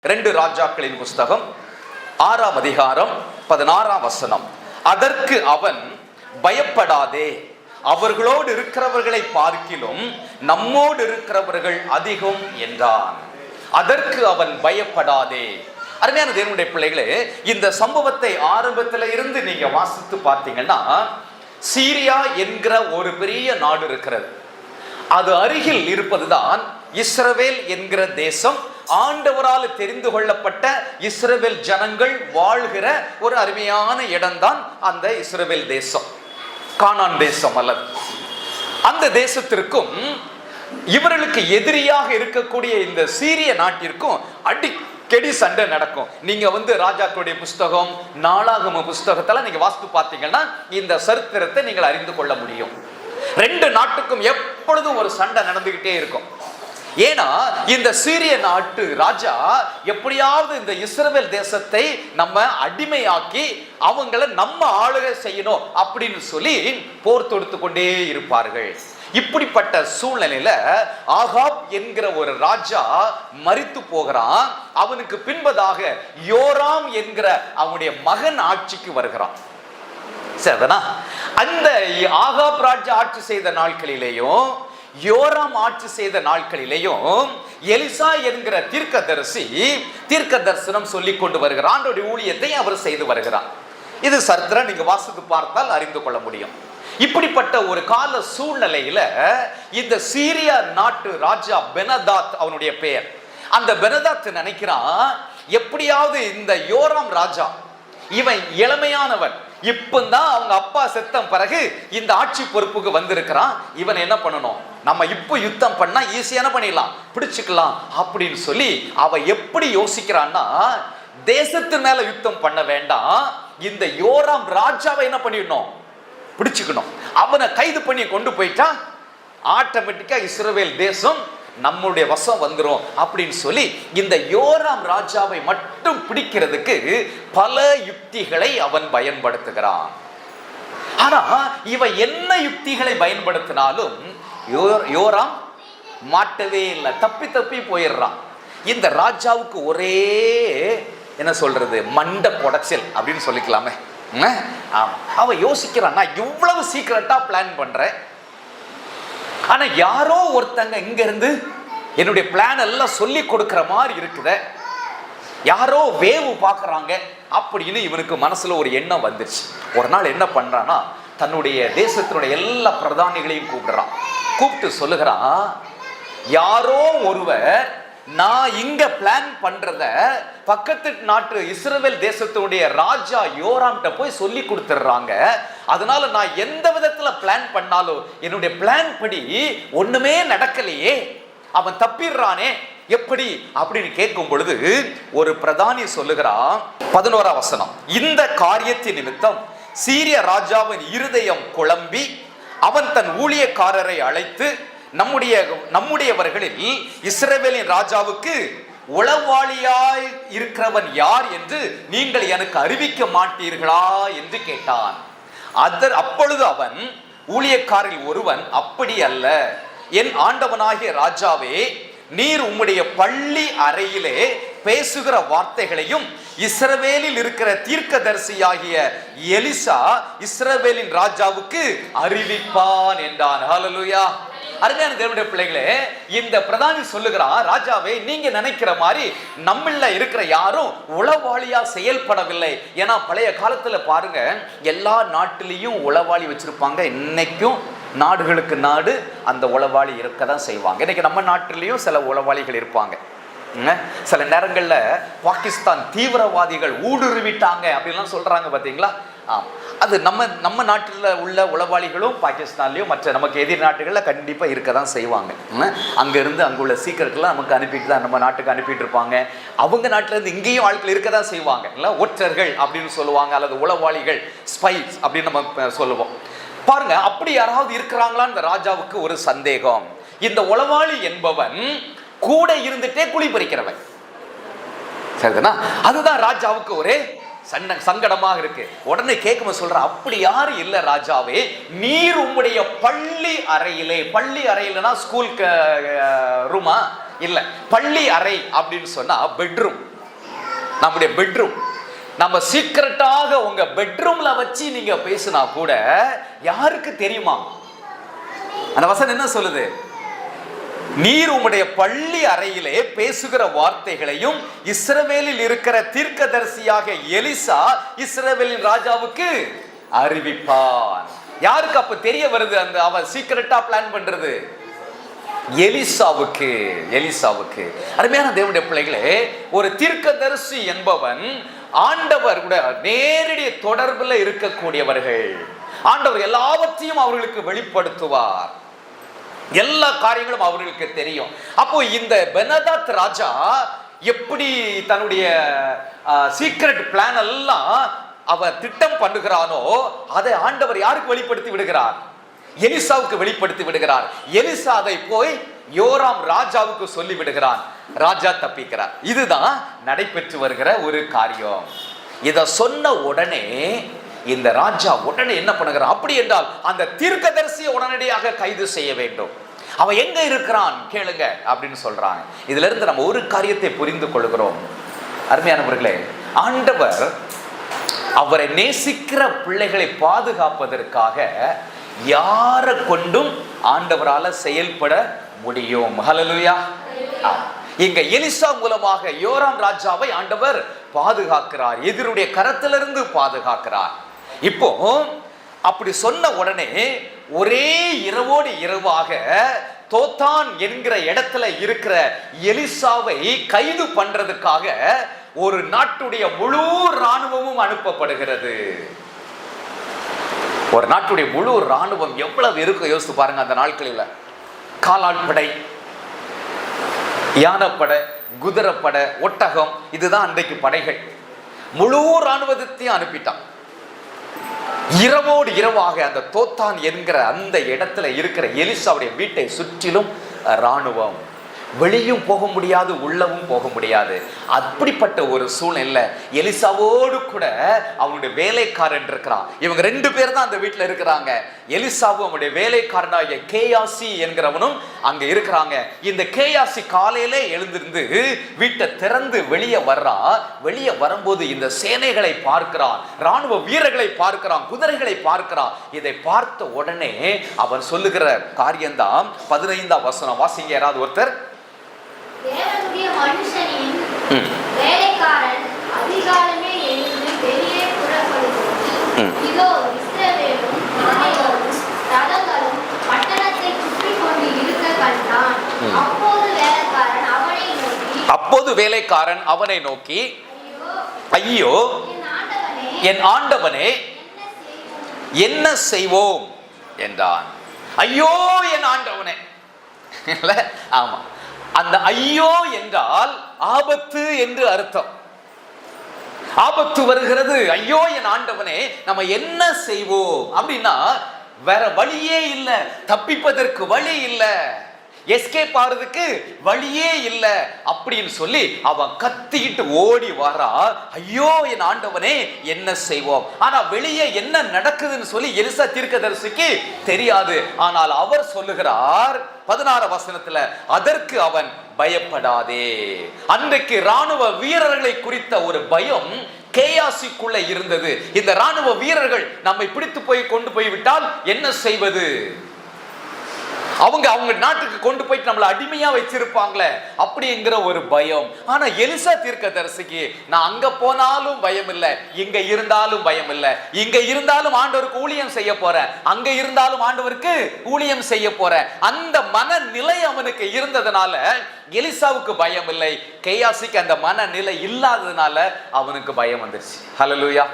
ரெண்டு ராஜாக்களின் புஸ்தகம் ஆறாம் அதிகாரம் பதினாறாம் வசனம். அதற்கு அவன் பயப்படாதே அவர்களோடு இருக்கிறவர்களை பார்க்கிலும் நம்மோடு இருக்கிறவர்கள் அதிகம் என்றான். அதற்கு அவன் பயப்படாதே. அருமையான தேவனுடைய பிள்ளைகளே இந்த சம்பவத்தை ஆரம்பத்தில் இருந்து நீங்க வாசித்து பார்த்தீங்கன்னா சீரியா என்கிற ஒரு பெரிய நாடு இருக்கிறது. அது அருகில் இருப்பதுதான் இஸ்ரவேல் என்கிற தேசம். ஆண்டவரால் தெரிந்து கொள்ளப்பட்ட இஸ்ரவேல் ஜனங்கள் வாழ்கிற ஒரு அருமையான இடம்தான் அந்த இஸ்ரவேல் தேசம். கானான் தேசம் அல்லது. அந்த தேசத்திற்கும் இவர்களுக்கு எதிரியாக இருக்கக்கூடிய இந்த சீரிய நாட்டிற்கும் அடிக்கடி சண்டை நடக்கும். நீங்க வந்து ராஜாக்களுடைய புஸ்தகம் நாளாகம புஸ்தகத்தில் நீங்க வாஸ்து பார்த்தீங்கன்னா இந்த சரித்திரத்தை நீங்கள் அறிந்து கொள்ள முடியும். ரெண்டு நாட்டுக்கும் எப்பொழுதும் ஒரு சண்டை நடந்துகிட்டே இருக்கும். ஏன்னா இந்த சீரிய நாட்டு ராஜா எப்படியாவது இந்த இஸ்ரேல் தேசத்தை நம்ம அடிமையாக்கி அவங்கள நம்ம ஆளுகை செய்யணும் அப்படின்னு சொல்லி போர் தொடுத்து கொண்டே இருப்பார்கள். இப்படிப்பட்ட சூழ்நிலையில ஆகாப் என்கிற ஒரு ராஜா மறித்து போகிறான். அவனுக்கு பின்பதாக யோராம் என்கிற அவனுடைய மகன் ஆட்சிக்கு வருகிறான். சரிதானா? அந்த ஆகாப் ராஜா ஆட்சி செய்த நாட்களிலேயும் யோராம் ஆட்சி செய்த நாட்களிலேயும் எலிசா என்கிற தீர்க்கதரிசி தீர்க்க தரிசனம் சொல்லி கொண்டு வருகிறார் ஊழியத்தை அவர் செய்து வருகிறார். இது சரித்திரம் நீங்க வாசித்து பார்த்தால் அறிந்து கொள்ள முடியும். இப்படிப்பட்ட ஒரு கால சூழ்நிலையில இந்த சீரியா நாட்டு ராஜா பெனதாத் அவனுடைய பெயர். அந்த பெனதாத் நினைக்கிறான் எப்படியாவது இந்த யோராம் ராஜா இவன் இளமையானவன் இப்பந்தான் அவங்க அப்பா செத்தம் பிறகு இந்த ஆட்சி பொறுப்புக்கு வந்திருக்கிறான் இவன் என்ன பண்ணணும்? நம்ம இப்போ யுத்தம் பண்ணா ஈஸியான பண்ணிடலாம் பிடிச்சுக்கலாம் அப்படின்னு சொல்லி அவ எப்படி யோசிக்கிறான்னா தேசத்து மேல யுத்தம் பண்ண வேண்டாம் இந்த யோராம் ராஜாவை என்ன பண்ணிடணும்? பிடிச்சுக்கணும். அவனை கைது பண்ணி கொண்டு போயிட்டா ஆட்டோமேட்டிக்காக இஸ்ரேல் தேசம் நம்முடைய வசம் வந்துடும் அப்படின்னு சொல்லி இந்த யோராம் ராஜாவை மட்டும் பிடிக்கிறதுக்கு பல யுக்திகளை அவன் பயன்படுத்துகிறான். ஆனா இவன் என்ன யுக்திகளை பயன்படுத்தினாலும் யோராம் மாட்டவே இல்லை. தப்பி தப்பி போயிடுறான். இந்த ராஜாவுக்கு ஒரே என்ன சொல்றது மண்ட புடச்சல் அப்படின்னு சொல்லிக்கலாமே. ம்? அவன் யோசிக்கிறான் நான் இவ்வளவு சீக்கிரட்டா பிளான் பண்றேன். ஆனா யாரோ ஒருத்தங்க இங்க இருந்து என்னுடைய பிளான் எல்லாம் சொல்லி கொடுக்குற மாதிரி இருக்குத. யாரோ வேவு பார்க்குறாங்க. அப்படின்னு இவனுக்கு மனசுல ஒரு எண்ணம் வந்துருச்சு. ஒரு நாள் என்ன பண்ணுறான்னா தன்னுடைய தேசத்தினுடைய எல்லா பிரதானிகளையும் கூப்பிடுறான். கூப்பிட்டு சொல்லுகிறான் யாரோ ஒருவர் நான் இங்க பிளான் பண்றத பக்கத்து நாட்டு இஸ்ரேல் தேசத்தினுடைய ராஜா யோராம்கிட்ட போய் சொல்லி கொடுத்துட்றாங்க அதனால நான் எந்த விதத்துல பிளான் பண்ணாலும் என்னுடைய பிளான் படி ஒண்ணுமே நடக்கலையே. அவன் தப்பிடுறானே எப்படி? அப்படின்னு கேட்கும் பொழுது ஒரு பிரதானி சொல்லுகிறான். பதினோரா வசனம். இந்த காரியத்தின் நிமித்தம் சீரிய ராஜாவின் இருதயம் குழம்பி அவன் தன் ஊழியக்காரரை அழைத்து நம்முடைய நம்முடையவர்களில் இஸ்ரேவேலின் ராஜாவுக்கு உளவாளியாய் இருக்கிறவன் யார் என்று நீங்கள் எனக்கு அறிவிக்க மாட்டீர்களா என்று கேட்டான். அதர் அப்பொழுது அவன் ஊழியக்காரில் ஒருவன் அப்படி அல்ல. என் ஆண்டவனாகிய ராஜாவே நீர் உம்முடைய பள்ளி அறையிலே பேசுகிற வார்த்தைகளையும் இஸ்ரவேலில் இருக்கிற தீர்க்கதரிசியாகிய எலிசா இஸ்ரவேலின் ராஜாவுக்கு அறிவிப்பான் என்றான். ஹலலுயா அருமையான தேவனுடைய பிள்ளைகளே இந்த பிரதானி சொல்லுகிறா ராஜாவே நீங்க நினைக்கிற மாதிரி நம்மள இருக்கிற யாரும் உளவாளியா செயல்படவில்லை. ஏன்னா பழைய காலத்துல பாருங்க எல்லா நாட்டிலையும் உளவாளி வச்சிருப்பாங்க. இன்னைக்கும் நாடுகளுக்கு நாடு அந்த உளவாளி இருக்க தான் செய்வாங்க. இன்னைக்கு நம்ம நாட்டிலையும் சில உளவாளிகள் இருப்பாங்க. சில நேரங்களில் பாகிஸ்தான் தீவிரவாதிகள் ஊடுருவிட்டாங்க அப்படின்லாம் சொல்கிறாங்க பார்த்தீங்களா ஆம். அது நம்ம நம்ம நாட்டில் உள்ள உளவாளிகளும் பாகிஸ்தான்லேயும் மற்ற நமக்கு எதிர் நாட்டுகளில் கண்டிப்பாக இருக்க தான் செய்வாங்க அங்கேருந்து அங்கே உள்ள அங்குள்ள சீக்கிரத்தெல்லாம் நமக்கு அனுப்பிட்டு தான் நம்ம நாட்டுக்கு அனுப்பிட்டு இருப்பாங்க. அவங்க நாட்டிலேருந்து இங்கேயும் ஆட்கள் இருக்க தான் செய்வாங்க. இல்லை ஒற்றர்கள் அப்படின்னு சொல்லுவாங்க அல்லது உளவாளிகள் ஸ்பைஸ் அப்படின்னு நம்ம சொல்லுவோம். பாருங்க அப்படி யாராவது இருக்கிறாங்களான்னு இந்த ராஜாவுக்கு ஒரு சந்தேகம். இந்த உளவாளி என்பவன் கூட இருந்துட்டே குழி பறிக்கிறவன். சரிதானா? அதுதான் ராஜாவுக்கு ஒரே சண்ட சங்கடமாக இருக்கு. உடனே கேட்கும் சொல்ற அப்படி யாரும் இல்ல ராஜாவே. நீர் உம்முடைய பள்ளி அறையிலே பள்ளி அறையிலனா ஸ்கூல் ரூமா இல்ல. பள்ளி அறை அப்படின்னு சொன்னா பெட்ரூம் நம்முடைய பெட்ரூம் நம்ம சீக்கிரட்டாக உங்க பெட்ரூம்ல வச்சு நீங்க பேசினா கூட யாருக்கு தெரியுமா? அந்த வசனம் என்ன சொல்லுது? நீர் உம்முடைய பள்ளி அறையிலே பேசுகிற வார்த்தைகளையும் இஸ்ரவேலில் இருக்கிற தீர்க்கதரிசியாக எலிசா இஸ்ரவேலின் ராஜாவுக்கு அறிவிப்பான். யாருக்கு அப்ப தெரிய வருது அந்த அவன் சீக்கிரட்டா பிளான் பண்றது? எலிசாவுக்கு எலிசாவுக்கு. அருமையான தேவனுடைய பிள்ளைகளே ஒரு தீர்க்கதரிசி என்பவன் ஆண்டவர் கூட நேரடி தொடர்புல இருக்கக்கூடியவர்கள். ஆண்டவர் எல்லாவற்றையும் அவர்களுக்கு வெளிப்படுத்துவார். எல்லா காரியங்களும் அவர்களுக்கு தெரியும். அப்போ இந்த பெனதாத் ராஜா எப்படி தன்னுடைய சீக்ரெட் பிளான் எல்லாம் அவர் திட்டம் பண்ணுகிறானோ அதை ஆண்டவர் யாருக்கு வெளிப்படுத்தி விடுகிறார்? எலிசாவுக்கு வெளிப்படுத்தி விடுகிறார். எலிசா அதை போய் யோராம் ராஜாவுக்கு சொல்லி விடுகிறான். ராஜா தப்பிக்கிறார். இதுதான் நடைபெற்று வருகிற ஒரு காரியம். இதை சொன்ன உடனே இந்த ராஜா உடனே என்ன பண்ணுகிறான் அப்படி என்றால் அந்த தீர்க்கதரிசியை உடனடியாக கைது செய்ய வேண்டும். அவன் எங்க இருக்கிறான்? கேளுங்க அப்படின்னு சொல்றாங்க. இதுல இருந்து நம்ம ஒரு காரியத்தை புரிந்து கொள்கிறோம். அருமையானவர்களே ஆண்டவர் அவரை நேசிக்கிற பிள்ளைகளை பாதுகாப்பதற்காக யாரை கொண்டும் ஆண்டவரால செயல்பட முடியும்? ஹலலுயா இங்க எலிசா மூலமாக யோராம் ராஜாவை ஆண்டவர் பாதுகாக்கிறார். எதிருடைய கரத்திலிருந்து பாதுகாக்கிறார். இப்போ அப்படி சொன்ன உடனே ஒரே இரவோடு இரவாக தோத்தான் என்கிற இடத்துல இருக்கிற எலிசாவை கைது பண்றதுக்காக ஒரு நாட்டுடைய முழு ராணுவமும் அனுப்பப்படுகிறது. ஒரு நாட்டுடைய முழு ராணுவம் எவ்வளவு இருக்கும்? யோசித்து பாருங்க அந்த நாட்களில். காலாட்படை யானைப்படை குதிரைப்படை ஒட்டகம் இதுதான் அன்றைக்கு படைகள். முழு ராணுவத்தையும் அனுப்பிட்டான். இரவோடு இரவாக அந்த தோத்தான் என்கிற அந்த இடத்துல இருக்கிற எலிசாவுடைய வீட்டை சுற்றிலும் ராணுவம் வெளியும் போக முடியாது உள்ளவும் போக முடியாது. அப்படிப்பட்ட ஒரு சூழ்நிலை. எலிசாவோடு கூட அவனுடைய வேலைக்காரன் இருக்கிறான். இவங்க ரெண்டு பேர் தான் அந்த வீட்டில் இருக்கிறாங்க. எலிசாவும் அவனுடைய வேலைக்காரனாகிய கேயாசி என்கிறவனும் அங்க இருக்கிறாங்க. இந்த கேயாசி காலையிலே எழுந்திருந்து வீட்டை திறந்து வெளியே வர்றா. வெளியே வரும்போது இந்த சேனைகளை பார்க்கிறான். ராணுவ வீரர்களை பார்க்கிறான். குதிரைகளை பார்க்கிறான். இதை பார்த்த உடனே அவன் சொல்லுகிற காரியம்தான் பதினைந்தாம் வசனம். வாசிங்க யாராவது ஒருத்தர். அப்போது வேலைக்காரன் அவனை நோக்கி, ஐயோ, என் ஆண்டவனே, என் ஆண்டவனே என்ன செய்வோம்? என்ன செய்வோம் என்றான். ஐயோ என் ஆண்டவனே? ஆமா. அந்த ஐயோ என்றால் ஆபத்து என்று அர்த்தம். ஆபத்து வருகிறது ஐயோ என் ஆண்டவனே நம்ம என்ன செய்வோம்? அப்படின்னா வேற வழியே இல்லை தப்பிப்பதற்கு வழி இல்லை. எஸ்கேப் ஆறதுக்கு வழியே இல்லை அப்படின்னு சொல்லி அவன் கத்திக்கிட்டு ஓடி வரா ஐயோ என் ஆண்டவனே என்ன செய்வோம்? ஆனா வெளியே என்ன நடக்குதுன்னு சொல்லி எலிசா தீர்க்கதரிசிக்கு தெரியாது. ஆனால் அவர் சொல்லுகிறார் பதினாறு வசனத்துல அதற்கு அவன் பயப்படாதே. அன்றைக்கு ராணுவ வீரர்களை குறித்த ஒரு பயம் கேயாசிக்குள்ள இருந்தது. இந்த ராணுவ வீரர்கள் நம்மை பிடித்து போய் கொண்டு போய் விட்டால் என்ன செய்வது? அவங்க அவங்க நாட்டுக்கு கொண்டு போயிட்டு நம்மளை அடிமையா வச்சிருப்பாங்களே அப்படிங்கிற ஒரு பயம். ஆனா எலிசா தீர்க்கதரிசிக்கு நான் அங்க போனாலும் பயம் இல்லை இங்க இருந்தாலும் பயம் இல்லை இங்க இருந்தாலும் ஆண்டவருக்கு ஊழியம் செய்ய போறேன் அங்க இருந்தாலும் ஆண்டவருக்கு ஊழியம் செய்ய போறேன். அந்த மனநிலை அவனுக்கு இருந்ததுனால எலிசாவுக்கு பயம் இல்லை கேயாசிக்கு அந்த மனநிலை இல்லாததுனால அவனுக்கு பயம் வந்துருச்சு. ஹலலூயா